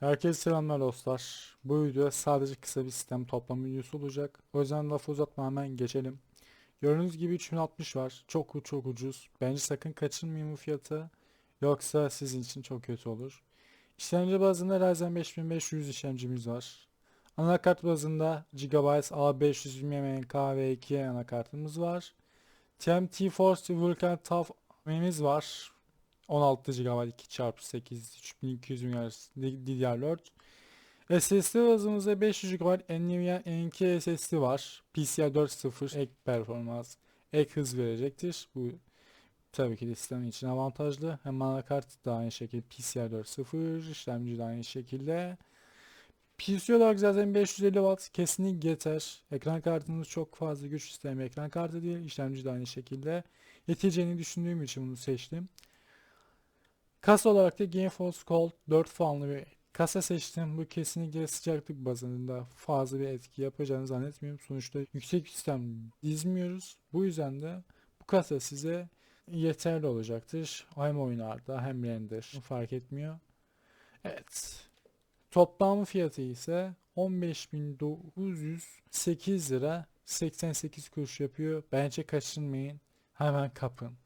Herkese selamlar dostlar. Bu video sadece kısa bir sistem toplam videosu olacak. O yüzden lafı uzatma hemen geçelim. Gördüğünüz gibi 3060 var. Çok çok ucuz. Bence sakın kaçırmayın bu fiyatı. Yoksa sizin için çok kötü olur. İşlemci bazında Ryzen 5500 işlemcimiz var. Anakart bazında GB A500 MMK V2 anakartımız var. TMT Force Vulkan RAM'imiz var. 16 GB 2x8 3200 MHz DDR4. SSD bazımızda 500 GB NVIDIA N2 SSD var. PCI 4.0 ek performans, ek hız verecektir. Bu tabii ki de sistem için avantajlı. Hem anakart da aynı şekilde PCI 4.0, işlemci de aynı şekilde. PC olarak zaten 550 Watt kesinlikle yeter. Ekran kartınız çok fazla güç isteyen ekran kartı değil. İşlemci de aynı şekilde. Yeteceğini düşündüğüm için bunu seçtim. Kasa olarak da GeForce Gold 4 fanlı bir kasa seçtim. Bu kesinlikle sıcaklık bazında fazla bir etki yapacağını zannetmiyorum. Sonuçta yüksek sistem dizmiyoruz. Bu yüzden de bu kasa size yeterli olacaktır. Hem oyunlarda hem render fark etmiyor. Evet. Toplam fiyatı ise 15.908 lira 88 kuruş yapıyor. Bence kaçırmayın. Hemen kapın.